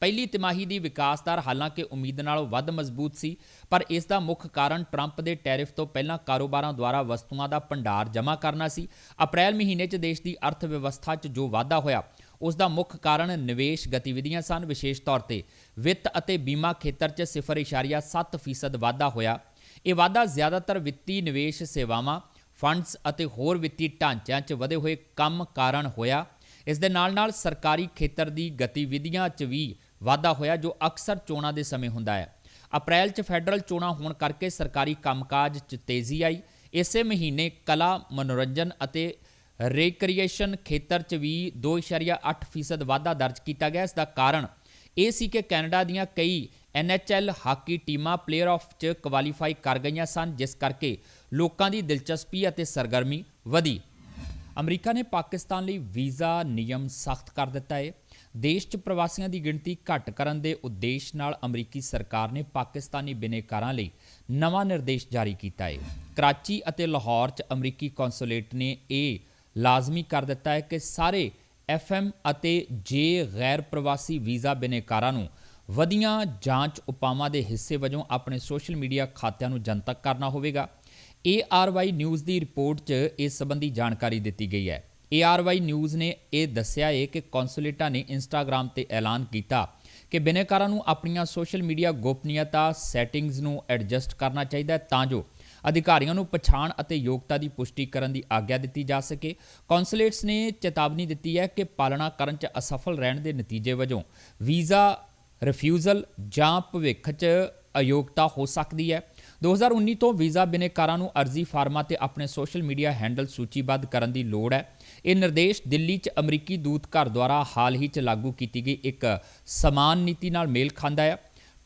ਪਹਿਲੀ ਤਿਮਾਹੀ ਦੀ ਵਿਕਾਸ ਦਰ ਹਾਲਾਂਕਿ ਉਮੀਦ ਨਾਲੋਂ ਵੱਧ ਮਜ਼ਬੂਤ ਸੀ, ਪਰ ਇਸ ਦਾ ਮੁੱਖ ਕਾਰਨ ਟਰੰਪ ਦੇ ਟੈਰਿਫ ਤੋਂ ਪਹਿਲਾਂ ਕਾਰੋਬਾਰਾਂ ਦੁਆਰਾ ਵਸਤੂਆਂ ਦਾ ਭੰਡਾਰ ਜਮ੍ਹਾਂ ਕਰਨਾ ਸੀ। ਅਪ੍ਰੈਲ ਮਹੀਨੇ 'ਚ ਦੇਸ਼ ਦੀ ਅਰਥ ਵਿਵਸਥਾ 'ਚ ਜੋ ਵਾਧਾ ਹੋਇਆ ਉਸ ਦਾ ਮੁੱਖ ਕਾਰਨ ਨਿਵੇਸ਼ ਗਤੀਵਿਧੀਆਂ ਸਨ। ਵਿਸ਼ੇਸ਼ ਤੌਰ ਤੇ ਵਿੱਤ ਅਤੇ ਬੀਮਾ ਖੇਤਰ 'ਚ 0.7% ਵਾਧਾ ਹੋਇਆ। ਇਹ ਵਾਧਾ ਜ਼ਿਆਦਾਤਰ ਵਿੱਤੀ ਨਿਵੇਸ਼ ਸੇਵਾਵਾਂ, ਫੰਡਸ ਅਤੇ ਹੋਰ ਵਿੱਤੀ ਢਾਂਚਿਆਂ 'ਚ ਵਧੇ ਹੋਏ ਕੰਮ ਕਾਰਨ ਹੋਇਆ। ਇਸ ਦੇ ਨਾਲ-ਨਾਲ ਸਰਕਾਰੀ ਖੇਤਰ ਦੀ ਗਤੀਵਿਧੀਆਂ 'ਚ ਵੀ ਵਾਧਾ ਹੋਇਆ, ਜੋ ਅਕਸਰ ਚੋਣਾਂ ਦੇ ਸਮੇਂ ਹੁੰਦਾ ਹੈ। ਅਪ੍ਰੈਲ 'ਚ ਫੈਡਰਲ ਚੋਣਾਂ ਹੋਣ ਕਰਕੇ ਸਰਕਾਰੀ ਕੰਮਕਾਜ 'ਚ ਤੇਜ਼ੀ ਆਈ। ਇਸੇ ਮਹੀਨੇ ਕਲਾ, ਮਨੋਰੰਜਨ ਅਤੇ ਰੈਕਰੀਏਸ਼ਨ ਖੇਤਰ 'ਚ ਵੀ 2.8% ਵਾਧਾ ਦਰਜ ਕੀਤਾ ਗਿਆ। ਇਸ ਦਾ ਕਾਰਨ ਇਹ ਸੀ ਕਿ ਕੈਨੇਡਾ ਦੀਆਂ ਕਈ NHL ਹਾਕੀ ਟੀਮਾਂ ਪਲੇਅਰ ਆਫ 'ਚ ਕੁਆਲੀਫਾਈ ਕਰ ਗਈਆਂ ਸਨ, ਜਿਸ ਕਰਕੇ ਲੋਕਾਂ ਦੀ ਦਿਲਚਸਪੀ ਅਤੇ ਸਰਗਰਮੀ ਵਧੀ। ਅਮਰੀਕਾ ਨੇ ਪਾਕਿਸਤਾਨ ਲਈ ਵੀਜ਼ਾ ਨਿਯਮ ਸਖਤ ਕਰ ਦਿੱਤਾ ਹੈ ਦੇਸ਼ 'ਚ ਪ੍ਰਵਾਸੀਆਂ ਦੀ ਗਿਣਤੀ ਘੱਟ ਕਰਨ ਦੇ ਉਦੇਸ਼ ਨਾਲ ਅਮਰੀਕੀ ਸਰਕਾਰ ਨੇ ਪਾਕਿਸਤਾਨੀ ਬਿਨੇਕਾਰਾਂ ਲਈ ਨਵਾਂ ਨਿਰਦੇਸ਼ ਜਾਰੀ ਕੀਤਾ ਹੈ ਕਰਾਚੀ ਅਤੇ ਲਾਹੌਰ 'ਚ ਅਮਰੀਕੀ ਕੌਂਸੂਲੇਟ ਨੇ ਇਹ ਲਾਜ਼ਮੀ ਕਰ ਦਿੱਤਾ ਹੈ ਕਿ ਸਾਰੇ ਐਫਐਮ ਅਤੇ ਜੇ ਗੈਰ ਪ੍ਰਵਾਸੀ ਵੀਜ਼ਾ ਬਿਨੇਕਾਰਾਂ ਨੂੰ ਵਧੀਆਂ ਜਾਂਚ ਉਪਾਵਾਂ ਦੇ ਹਿੱਸੇ ਵਜੋਂ ਆਪਣੇ ਸੋਸ਼ਲ ਮੀਡੀਆ ਖਾਤਿਆਂ ਨੂੰ ਜਨਤਕ ਕਰਨਾ ਹੋਵੇਗਾ। ARY ਨਿਊਜ਼ ਦੀ ਰਿਪੋਰਟ 'ਚ ਇਸ ਸੰਬੰਧੀ ਜਾਣਕਾਰੀ ਦਿੱਤੀ ਗਈ ਹੈ। ARY ਨਿਊਜ਼ ਨੇ ਇਹ ਦੱਸਿਆ ਹੈ ਕਿ ਕੌਂਸੂਲੇਟਾਂ ਨੇ ਇੰਸਟਾਗ੍ਰam ਤੇ ਐਲਾਨ ਕੀਤਾ ਕਿ ਬਿਨੇਕਾਰਾਂ ਨੂੰ ਆਪਣੀਆਂ ਸੋਸ਼ਲ ਮੀਡੀਆ ਗੋਪਨੀਯਤਾ ਸੈਟਿੰਗਜ਼ ਨੂੰ ਐਡਜਸਟ ਕਰਨਾ ਚਾਹੀਦਾ ਹੈ ਤਾਂ ਜੋ ਅਧਿਕਾਰੀਆਂ ਨੂੰ ਪਛਾਣ ਅਤੇ ਯੋਗਤਾ ਦੀ ਪੁਸ਼ਟੀ ਕਰਨ ਦੀ ਆਗਿਆ ਦਿੱਤੀ ਜਾ ਸਕੇ। ਕੌਂਸੂਲੇਟਸ ਨੇ ਚੇਤਾਵਨੀ ਦਿੱਤੀ ਹੈ ਕਿ ਪਾਲਣਾ ਕਰਨ 'ਚ ਅਸਫਲ ਰਹਿਣ ਦੇ ਨਤੀਜੇ ਵਜੋਂ ਵੀਜ਼ਾ ਰਿਫਿਊਜ਼ਲ ਜਾਂ ਭਵਿੱਖ 'ਚ ਅਯੋਗਤਾ ਹੋ ਸਕਦੀ ਹੈ। 2019 ਤੋਂ ਵੀਜ਼ਾ ਬਿਨੇਕਾਰਾਂ ਨੂੰ ਅਰਜ਼ੀ ਫਾਰਮਾਂ ਤੇ ਆਪਣੇ ਸੋਸ਼ਲ ਮੀਡੀਆ ਹੈਂਡਲ ਸੂਚੀਬੱਧ ਕਰਨ ਦੀ ਲੋੜ ਹੈ। ਇਹ ਨਿਰਦੇਸ਼ ਦਿੱਲੀ 'ਚ ਅਮਰੀਕੀ ਦੂਤ ਘਰ ਦੁਆਰਾ ਹਾਲ ਹੀ 'ਚ ਲਾਗੂ ਕੀਤੀ ਗਈ ਇੱਕ ਸਮਾਨ ਨੀਤੀ ਨਾਲ ਮੇਲ ਖਾਂਦਾ ਹੈ।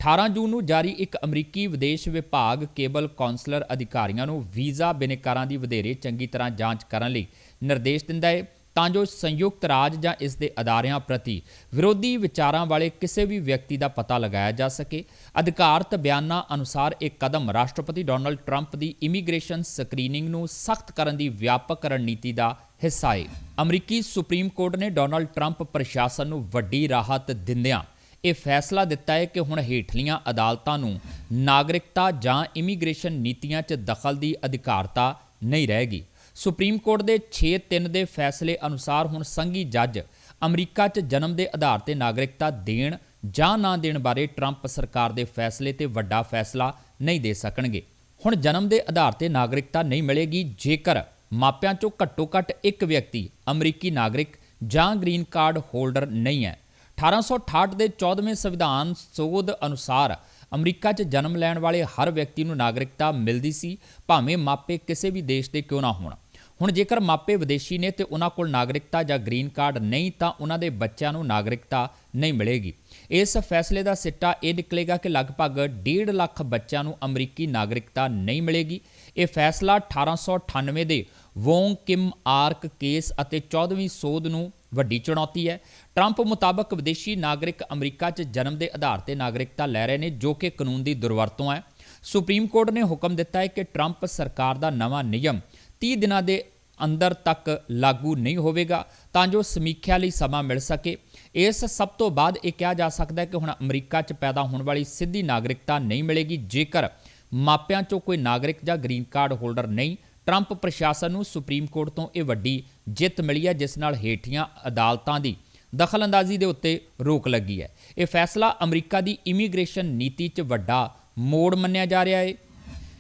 18 ਜੂਨ ਨੂੰ ਜਾਰੀ ਇੱਕ ਅਮਰੀਕੀ ਵਿਦੇਸ਼ ਵਿਭਾਗ ਕੇਬਲ ਕੌਂਸਲਰ ਅਧਿਕਾਰੀਆਂ ਨੂੰ ਵੀਜ਼ਾ ਬਿਨੇਕਾਰਾਂ ਦੀ ਵਧੇਰੇ ਚੰਗੀ ਤਰ੍ਹਾਂ ਜਾਂਚ ਕਰਨ ਲਈ ਨਿਰਦੇਸ਼ ਦਿੰਦਾ ਹੈ, ਤਾਂ ਜੋ ਸੰਯੁਕਤ ਰਾਜ ਜਾਂ ਇਸ ਦੇ ਅਦਾਰਿਆਂ ਪ੍ਰਤੀ ਵਿਰੋਧੀ ਵਿਚਾਰਾਂ ਵਾਲੇ ਕਿਸੇ ਵੀ ਵਿਅਕਤੀ ਦਾ ਪਤਾ ਲਗਾਇਆ ਜਾ ਸਕੇ। ਅਧਿਕਾਰਤ ਬਿਆਨਾਂ ਅਨੁਸਾਰ ਇਹ ਕਦਮ ਰਾਸ਼ਟਰਪਤੀ ਡੋਨਲਡ ਟਰੰਪ ਦੀ ਇਮੀਗ੍ਰੇਸ਼ਨ ਸਕਰੀਨਿੰਗ ਨੂੰ ਸਖਤ ਕਰਨ ਦੀ ਵਿਆਪਕ ਰਣਨੀਤੀ ਦਾ ਹਿੱਸਾ ਹੈ ਅਮਰੀਕੀ ਸੁਪਰੀਮ ਕੋਰਟ ਨੇ ਡੋਨਲਡ ਟਰੰਪ ਪ੍ਰਸ਼ਾਸਨ ਨੂੰ ਵੱਡੀ ਰਾਹਤ ਦਿੰਦਿਆਂ ਇਹ ਫੈਸਲਾ ਦਿੱਤਾ ਹੈ ਕਿ ਹੁਣ ਹੇਠਲੀਆਂ ਅਦਾਲਤਾਂ ਨੂੰ ਨਾਗਰਿਕਤਾ ਜਾਂ ਇਮੀਗ੍ਰੇਸ਼ਨ ਨੀਤੀਆਂ 'ਚ ਦਖਲ ਦੀ ਅਧਿਕਾਰਤਾ ਨਹੀਂ ਰਹੇਗੀ। ਸੁਪਰੀਮ ਕੋਰਟ ਦੇ 6-3 ਦੇ ਫੈਸਲੇ ਅਨੁਸਾਰ ਹੁਣ ਸੰਘੀ ਜੱਜ ਅਮਰੀਕਾ 'ਚ ਜਨਮ ਦੇ ਆਧਾਰ ਤੇ ਨਾਗਰਿਕਤਾ ਦੇਣ ਜਾਂ ਨਾ ਦੇਣ ਬਾਰੇ ਟਰੰਪ ਸਰਕਾਰ ਦੇ ਫੈਸਲੇ ਤੇ ਵੱਡਾ ਫੈਸਲਾ ਨਹੀਂ ਦੇ ਸਕਣਗੇ। ਹੁਣ ਜਨਮ ਦੇ ਆਧਾਰ ਤੇ ਨਾਗਰਿਕਤਾ ਨਹੀਂ ਮਿਲੇਗੀ, ਜੇਕਰ ਮਾਪਿਆਂ 'ਚੋਂ ਘੱਟੋ-ਘੱਟ ਇੱਕ ਵਿਅਕਤੀ ਅਮਰੀਕੀ ਨਾਗਰਿਕ ਜਾਂ ਗ੍ਰੀਨ ਕਾਰਡ ਹੋਲਡਰ ਨਹੀਂ ਹੈ। 1868 ਦੇ 14ਵੇਂ ਸੰਵਿਧਾਨ ਸੋਧ ਅਨੁਸਾਰ ਅਮਰੀਕਾ 'ਚ ਜਨਮ ਲੈਣ ਵਾਲੇ ਹਰ ਵਿਅਕਤੀ ਨੂੰ ਨਾਗਰਿਕਤਾ ਮਿਲਦੀ ਸੀ, ਭਾਵੇਂ ਮਾਪੇ ਕਿਸੇ ਵੀ ਦੇਸ਼ ਦੇ ਕਿਉਂ ਨਾ ਹੋਣ। ਹੁਣ ਜੇਕਰ ਮਾਪੇ ਵਿਦੇਸ਼ੀ ਨੇ ਤੇ ਉਹਨਾਂ ਕੋਲ ਨਾਗਰਿਕਤਾ ਜਾਂ ਗ੍ਰੀਨ ਕਾਰਡ ਨਹੀਂ ਤਾਂ ਉਹਨਾਂ ਦੇ ਬੱਚਿਆਂ ਨੂੰ ਨਾਗਰਿਕਤਾ ਨਹੀਂ ਮਿਲੇਗੀ। ਇਸ ਫੈਸਲੇ ਦਾ ਸਿੱਟਾ ਇਹ ਨਿਕਲੇਗਾ ਕਿ ਲਗਭਗ 1.5 ਲੱਖ ਬੱਚਿਆਂ ਨੂੰ ਅਮਰੀਕੀ ਨਾਗਰਿਕਤਾ ਨਹੀਂ ਮਿਲੇਗੀ। ਇਹ ਫੈਸਲਾ 1898 ਦੇ ਵੋਂਗ ਕਿਮ ਆਰਕ ਕੇਸ ਅਤੇ 14ਵੀਂ ਸੋਧ ਨੂੰ ਵੱਡੀ ਚੁਣੌਤੀ ਹੈ। ਟਰੰਪ ਮੁਤਾਬਕ ਵਿਦੇਸ਼ੀ ਨਾਗਰਿਕ ਅਮਰੀਕਾ 'ਚ ਜਨਮ ਦੇ ਆਧਾਰ ਤੇ ਨਾਗਰਿਕਤਾ ਲੈ ਰਹੇ ਨੇ, ਜੋ ਕਿ ਕਾਨੂੰਨ ਦੀ ਦੁਰਵਰਤੋਂ ਹੈ। ਸੁਪਰੀਮ ਕੋਰਟ ਨੇ ਹੁਕਮ ਦਿੱਤਾ ਹੈ ਕਿ ਟਰੰਪ ਸਰਕਾਰ ਦਾ ਨਵਾਂ ਨਿਯਮ 30 ਦਿਨਾਂ ਦੇ ਅੰਦਰ ਤੱਕ ਲਾਗੂ ਨਹੀਂ ਹੋਵੇਗਾ, ਤਾਂ ਜੋ ਸਮੀਖਿਆ ਲਈ ਸਮਾਂ ਮਿਲ ਸਕੇ। ਇਸ ਸਭ ਤੋਂ ਬਾਅਦ ਇਹ ਕਿਹਾ ਜਾ ਸਕਦਾ ਹੈ ਕਿ ਹੁਣ ਅਮਰੀਕਾ 'ਚ ਪੈਦਾ ਹੋਣ ਵਾਲੀ ਸਿੱਧੀ ਨਾਗਰਿਕਤਾ ਨਹੀਂ ਮਿਲੇਗੀ, ਜੇਕਰ ਮਾਪਿਆਂ 'ਚੋਂ ਕੋਈ ਨਾਗਰਿਕ ਜਾਂ ਗ੍ਰੀਨ ਕਾਰਡ ਹੋਲਡਰ ਨਹੀਂ ਟਰੰਪ ਪ੍ਰਸ਼ਾਸਨ ਨੂੰ ਸੁਪਰੀਮ ਕੋਰਟ ਤੋਂ ਇਹ ਵੱਡੀ ਜਿੱਤ ਮਿਲੀ ਹੈ, ਜਿਸ ਨਾਲ ਹੇਠੀਆਂ ਅਦਾਲਤਾਂ ਦੀ ਦਖਲਅੰਦਾਜ਼ੀ ਦੇ ਉੱਤੇ ਰੋਕ ਲੱਗੀ ਹੈ। ਇਹ ਫੈਸਲਾ ਅਮਰੀਕਾ ਦੀ ਇਮੀਗ੍ਰੇਸ਼ਨ ਨੀਤੀ 'ਚ ਵੱਡਾ ਮੋੜ ਮੰਨਿਆ ਜਾ ਰਿਹਾ ਹੈ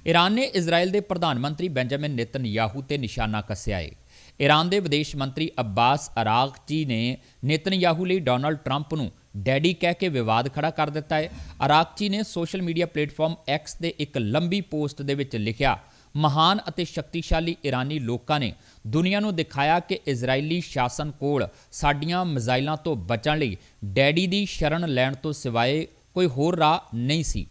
ਈਰਾਨ ਨੇ ਇਜ਼ਰਾਈਲ ਦੇ ਪ੍ਰਧਾਨ ਮੰਤਰੀ ਬੈਂਜਾਮਿਨ ਨੇਤਨਯਾਹੂ ਤੇ ਨਿਸ਼ਾਨਾ ਕੱਸਿਆ ਹੈ ਈਰਾਨ ਦੇ ਵਿਦੇਸ਼ ਮੰਤਰੀ ਅਬਾਸ ਅਰਾਗਚੀ ਨੇ ਨੇਤਨਯਾਹੂ ਲਈ ਡੋਨਲਡ ਟਰੰਪ ਨੂੰ ਡੈਡੀ ਕਹਿ ਕੇ ਵਿਵਾਦ ਖੜਾ ਕਰ ਦਿੱਤਾ ਹੈ ਅਰਾਗਚੀ ਨੇ ਸੋਸ਼ਲ ਮੀਡੀਆ ਪਲੇਟਫਾਰਮ ਐਕਸ ਦੇ ਇੱਕ ਲੰਬੀ ਪੋਸਟ ਦੇ ਵਿੱਚ ਲਿਖਿਆ ਮਹਾਨ ਅਤੇ ਸ਼ਕਤੀਸ਼ਾਲੀ ਈਰਾਨੀ ਲੋਕਾਂ ਨੇ ਦੁਨੀਆ ਨੂੰ ਦਿਖਾਇਆ ਕਿ ਇਜ਼ਰਾਈਲੀ ਸ਼ਾਸਨ ਕੋਲ ਸਾਡੀਆਂ ਮਿਜ਼ਾਈਲਾਂ ਤੋਂ ਬਚਣ ਲਈ ਡੈਡੀ ਦੀ ਸ਼ਰਨ ਲੈਣ ਤੋਂ ਸਿਵਾਏ ਕੋਈ ਹੋਰ ਰਾਹ ਨਹੀਂ ਸੀ।